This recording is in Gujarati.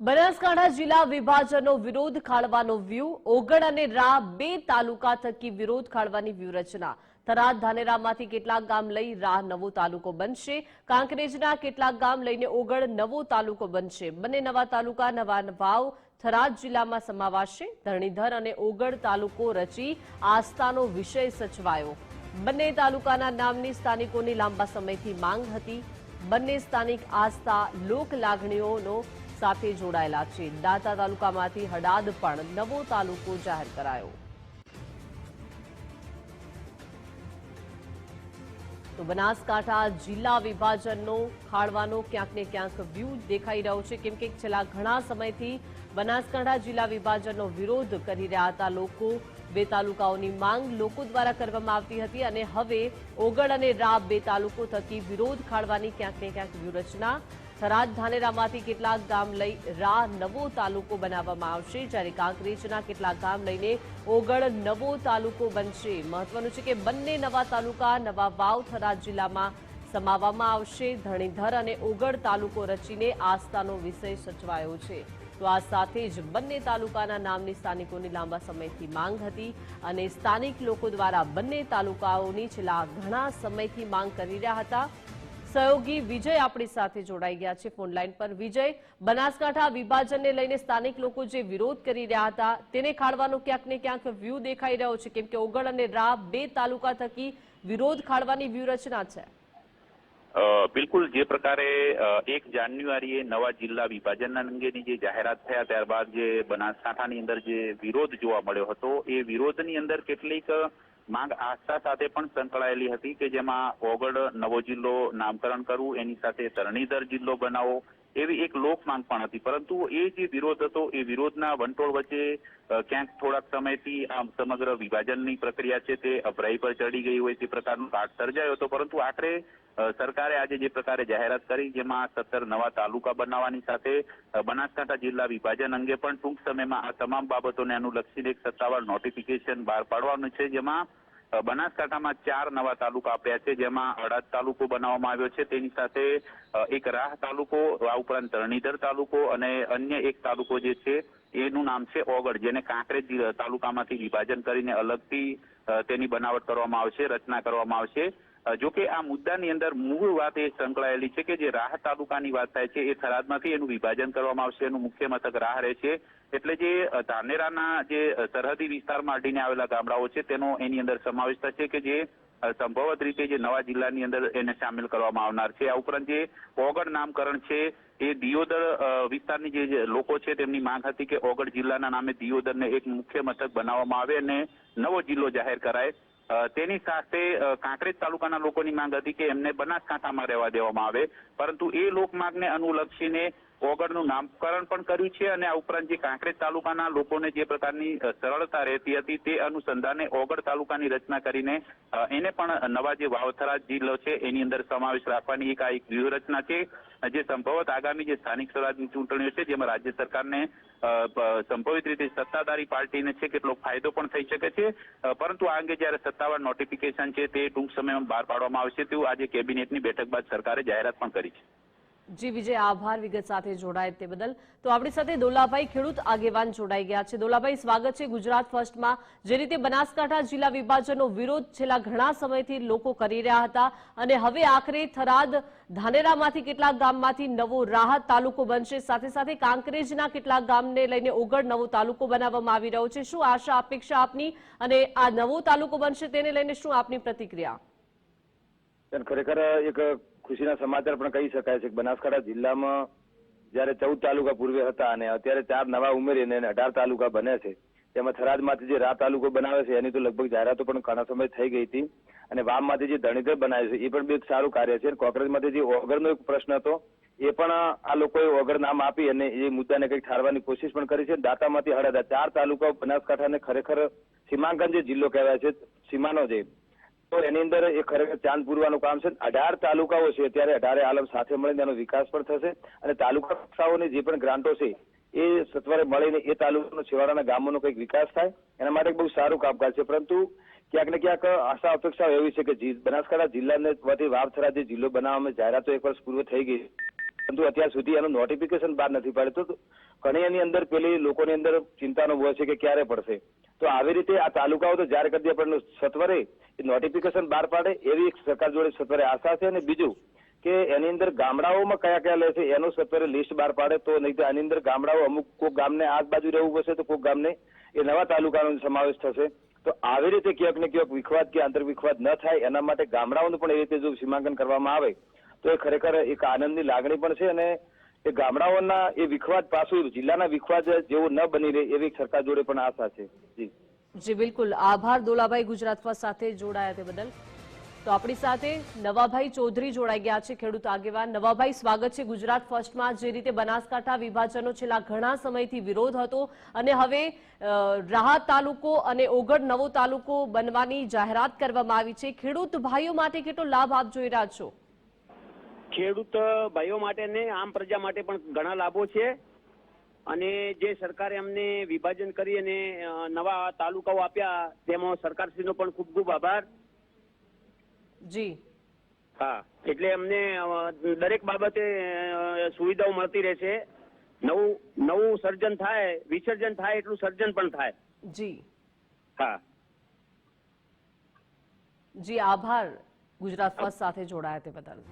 બનાસકાંઠા જિલ્લા વિભાજનનો વિરોધ ખાળવાનો વ્યૂહ ઓગણ અને રા બે તાલુકા થકી વિરોધ ખાળવાની વ્યૂહરચના. થરાદ ધાનેરામાંથી કેટલાક ગામ લઈ રાહ નવો તાલુકો બનશે. કાંકરેજના કેટલાક ગામ લઈને ઓગળ નવો તાલુકો બનશે. બંને નવા તાલુકા, નવા વાવ થરાદ જિલ્લામાં સમાવાશે. ધરણીધર અને ઓગળ તાલુકો રચી આસ્થાનો વિષય સચવાયો. બંને તાલુકાના નામની સ્થાનિકોની લાંબા સમયથી માંગ હતી. બંને સ્થાનિક આસ્થા લોક લાગણીઓનો સાથે જોડાયેલા છે. દાંતા તાલુકામાંથી હડાદ પણ નવો તાલુકો જાહેર કરાયો. તો બનાસકાંઠા જિલ્લા વિભાજનનો ખાળવાનો ક્યાંક ક્યાંક વ્યૂ દેખાઈ રહ્યો છે. કેમ કે છેલ્લા ઘણા સમયથી બનાસકાંઠા જિલ્લા વિભાજનનો વિરોધ કરી રહ્યા હતા લોકો. બે તાલુકાઓની માંગ લોકો દ્વારા કરવામાં આવતી હતી અને હવે ઓગળ અને રાબ બે તાલુકો થકી વિરોધ ખાળવાની ક્યાંક ને ક્યાંક વ્યૂહરચના થરાદ ધાનેરામાંથી કેટલાક ગામ લઈ રા નવો તાલુકો બનાવવામાં આવશે. જ્યારે કાંકરેજના કેટલાક ગામ લઈને ઓગળ નવો તાલુકો બનશે. મહત્વનું છે કે બંને નવા તાલુકા, નવા વાવ થરાદ જિલ્લામાં સમાવવામાં આવશે. ધણીધર અને ઓગળ તાલુકો રચીને આસ્થાનો વિષય સચવાયો છે. તો આ સાથે જ બંને તાલુકાના નામની સ્થાનિકોની લાંબા સમયથી માંગ હતી અને સ્થાનિક લોકો દ્વારા બંને તાલુકાઓની છેલ્લા ઘણા સમયથી માંગ કરી રહ્યા હતા. સહયોગી વિજય આપણી સાથે જોડાઈ ગયા છે ફોનલાઈન પર. વિજય, બનાસકાંઠા વિભાજનને લઈને સ્થાનિક લોકો જે વિરોધ કરી રહ્યા હતા, તેને ખાળવાનો ક્યાંક ને ક્યાંક વ્યૂ દેખાઈ રહ્યો છે. કેમ કે ઓગળ અને રા બે તાલુકા થકી વિરોધ ખાળવાની વ્યૂહરચના છે. બિલકુલ જે પ્રકારે એક જાન્યુઆરીએ નવા જિલ્લા વિભાજન અંગેની જે જાહેરાત થયા, ત્યારબાદ જે બનાસકાંઠાની અંદર જે વિરોધ જોવા મળ્યો હતો, એ વિરોધની અંદર કેટલીક માંગ આસ્થા સાથે પણ સંકળાયેલી હતી કે જેમાં ઓગળ નવો જિલ્લો નામકરણ કરવું, એની સાથે તરણીધર જિલ્લો બનાવો, એવી એક લોક માંગ પણ હતી. પરંતુ એ જે વિરોધ હતો, એ વિરોધના વંટોળ વચ્ચે ક્યાંક થોડાક સમયથી આ સમગ્ર વિભાજનની પ્રક્રિયા છે તે અભરાઈ પર ચડી ગઈ હોય તે પ્રકારનો ઘાટ સર્જાયો હતો. પરંતુ આખરે સરકારે આજે જે પ્રકારે જાહેરાત કરી, જેમાં સત્તર નવા તાલુકા બનાવવાની સાથે બનાસકાંઠા જિલ્લા વિભાજન અંગે પણ ટૂંક સમયમાં આ તમામ બાબતોને અનુલક્ષીને એક સત્તાવાર નોટિફિકેશન બહાર પાડવાનું છે, જેમાં બનાસકાંઠામાં ચાર નવા તાલુકા આપ્યા છે, જેમાં અડાદ તાલુકો બનાવવામાં આવ્યો છે, તેની સાથે એક રાહ તાલુકો, આ ઉપરાંત ધરણીધર તાલુકો અને અન્ય એક તાલુકો જે છે, એનું નામ છે ઓગળ, જેને કાંકરેજ તાલુકામાંથી વિભાજન કરીને અલગથી તેની બનાવટ કરવામાં આવશે, રચના કરવામાં આવશે. અ, જો કે આ મુદ્દાની અંદર મૂળ વાત એ સંકળાયેલી છે કે જે રાહ તાલુકાની વાત થાય છે એ થરાદમાંથી એનું વિભાજન કરવામાં આવશે એનું મુખ્ય મથક રાહ રહેશે. એટલે જે ધાનેરાના જે સરહદી વિસ્તારમાં અડીને આવેલા ગામડાઓ છે તેનો એની અંદર સમાવેશ થશે કે જે સંભવત રીતે જે નવા જિલ્લાની અંદર એને સામેલ કરવામાં આવનાર છે. આ ઉપરાંત જે ઓગળ નામકરણ છે એ દિયોદર વિસ્તારની જે લોકો છે તેમની માંગ હતી કે ઓગળ જિલ્લાના નામે દિયોદરને એક મુખ્ય મથક બનાવવામાં આવે અને નવો જિલ્લો જાહેર કરાય. તેની સાથે કાંકરેજ તાલુકાના લોકોની માંગ હતી કે એમને બનાસકાંઠામાં રહેવા દેવામાં આવે. પરંતુ એ લોક માંગને અનુલક્ષીને ઓગળનું નામકરણ પણ કર્યું છે અને આ ઉપરાંત જે કાંકરેજ તાલુકાના લોકોને જે પ્રકારની સરળતા રહેતી હતી તે અનુસંધાને ઓગળ તાલુકાની રચના કરીને એને પણ નવા જે વાવથરા જિલ્લો છે એની અંદર સમાવેશ રાખવાની એક આ એક વ્યૂહરચના છે. જે સંભવત આગામી જે સ્થાનિક સ્વરાજની ચૂંટણીઓ છે, જેમાં રાજ્ય સરકારને સંભવિત રીતે સત્તાધારી પાર્ટીને છે કેટલો ફાયદો પણ થઈ શકે છે. પરંતુ આ અંગે જ્યારે સત્તાવાર નોટિફિકેશન છે તે ટૂંક સમયમાં બહાર પાડવામાં આવશે તેવું આજે કેબિનેટની બેઠક બાદ સરકારે જાહેરાત પણ કરી છે. જી, વિજય, આભાર. વિગત સાથે જોડાય તે બદલ. તો આપણી સાથે દોલાભાઈ ખેડૂત આગેવાન જોડાઈ ગયા છે. દોલાભાઈ, સ્વાગત છે ગુજરાત ફર્સ્ટમાં. જે રીતે બનાસકાંઠા જિલ્લા વિભાજનનો વિરોધ છેલ્લા ઘણા સમયથી લોકો કરી રહ્યા હતા અને હવે આખરે થરાદ ધાનેરામાંથી કેટલાક ગામમાંથી નવો રાહત તાલુકો બનશે. સાથે સાથે કાંકરેજના કેટલાક ગામને લઈને ઓગળ નવો તાલુકો બનાવવામાં આવી રહ્યો છે. શું આશા, અપેક્ષા આપની અને આ નવો તાલુકો બનશે તેને લઈને શું આપની પ્રતિક્રિયા? ખરેખર એક ખુશીના સમાચાર પણ કહી શકાય છે બનાસકાંઠા જિલ્લામાં જ્યારે ચૌદ તાલુકા પૂર્વે હતા અને અત્યારે ચાર નવા ઉમેરીને અઢાર તાલુકા બને છે, તેમાં થરાદમાંથી જે રા તાલુકો બનાવે છે, એની તો લગભગ જાહેરાતો પણ ઘણા સમય થઈ ગઈ હતી અને વામમાંથી જે ધણીધર બનાવે છે, એ પણ બી સારું કાર્ય છે કોંગ્રેસમાંથી જે ઓગરનો એક પ્રશ્ન હતો, એ પણ આ લોકોએ ઓગર નામ આપી અને એ મુદ્દાને કંઈક ઠારવાની કોશિશ પણ કરી છે. દાંતામાંથી હળદા ચાર તાલુકાઓ બનાસકાંઠાને ખરેખર સીમાંકન જે જિલ્લો કહેવાય છે, સીમાનો જે તો એની અંદર એ ખરેખર ચાંદ પૂરવાનું કામ છે. અઢાર તાલુકાઓ છે ત્યારે અઢારે આલમ સાથે મળીને એનો વિકાસ પણ થશે અને તાલુકા કક્ષાઓની જે પણ ગ્રાન્ટો છે, એ સત્વરે મળીને એ તાલુકાનો છેવાડાના ગામોનો કંઈક વિકાસ થાય, એના માટે બહુ સારું કામકાજ છે. પરંતુ ક્યાંક ને ક્યાંક આશા અપેક્ષાઓ એવી છે કે બનાસકાંઠા જિલ્લાને વતી વાવથરા જે જિલ્લો બનાવવામાં જાહેરાતો એક વર્ષ પૂર્વ થઈ ગઈ પરંતુ અત્યાર સુધી એનું નોટિફિકેશન બહાર નથી પાડ્યું. ઘણી એની અંદર પેલી લોકોની અંદર ચિંતાનો ભય છે કે ક્યારે પડશે. તો આવી રીતે આ તાલુકાઓ તો જાહેર કરી દે, પણ સત્વરે નોટિફિકેશન બહાર પાડે એવી એક સરકાર જોડે સત્વરે આશા છે. અને બીજું કે એની અંદર ગામડાઓમાં કયા કયા લે છે એનું સત્વરે લિસ્ટ બહાર પાડે તો નહીં તો આની અંદર ગામડાઓ અમુક કોઈક ગામને આ બાજુ રહેવું પડશે તો કોઈક ગામને એ નવા તાલુકાનો સમાવેશ થશે. તો આવી રીતે ક્યાંક ને ક્યાંક વિખવાદ કે આંતરવિખવાદ ન થાય એના માટે ગામડાઓનું પણ એ રીતે જો સીમાંકન કરવામાં આવે તો એ ખરેખર એક આનંદની લાગણી પણ છે અને એ ગામડાઓના એ વિખવાદ પાછું જિલ્લાના વિખવાદ જેવો ન બની રહે એવી સરકાર જોડે પણ આશા છે. જી. બિલકુલ. આભાર દોલાભાઈ ગુજરાત સાથે જોડાયા તે બદલ. તો આપણી સાથે નવાભાઈ ચૌધરી જોડાઈ ગયા છે, ખેડૂત આગેવાન. નવાભાઈ, સ્વાગત છે ગુજરાત ફર્સ્ટમાં. જે રીતે બનાસકાંઠા વિભાજનનો છેલ્લા ઘણા સમયથી વિરોધ હતો અને હવે રાહત તાલુકો અને ઓગળ નવો તાલુકો બનવાની જાહેરાત કરવામાં આવી છે. ખેડૂત ભાઈઓ માટે કેટલો લાભ આપ જોઈ રહ્યા છો? ખેડૂત ભાઈઓ માટે ને આમ પ્રજા માટે પણ ઘણા લાભો છે. અને જે સરકારે અમને વિભાજન કરી અને નવા તાલુકાઓ આપ્યા તેમાં સરકારશ્રીનો પણ ખૂબ ખૂબ આભાર. જી. હા એટલે અમને દરેક બાબતે સુવિધાઓ મળતી રહેશે. નવું નવું સર્જન થાય વિસર્જન થાય એટલું સર્જન પણ થાય. જી. હા. જી આભાર. ગુજરાત ફર્સ્ટ સાથે જોડાયા તે બદલ.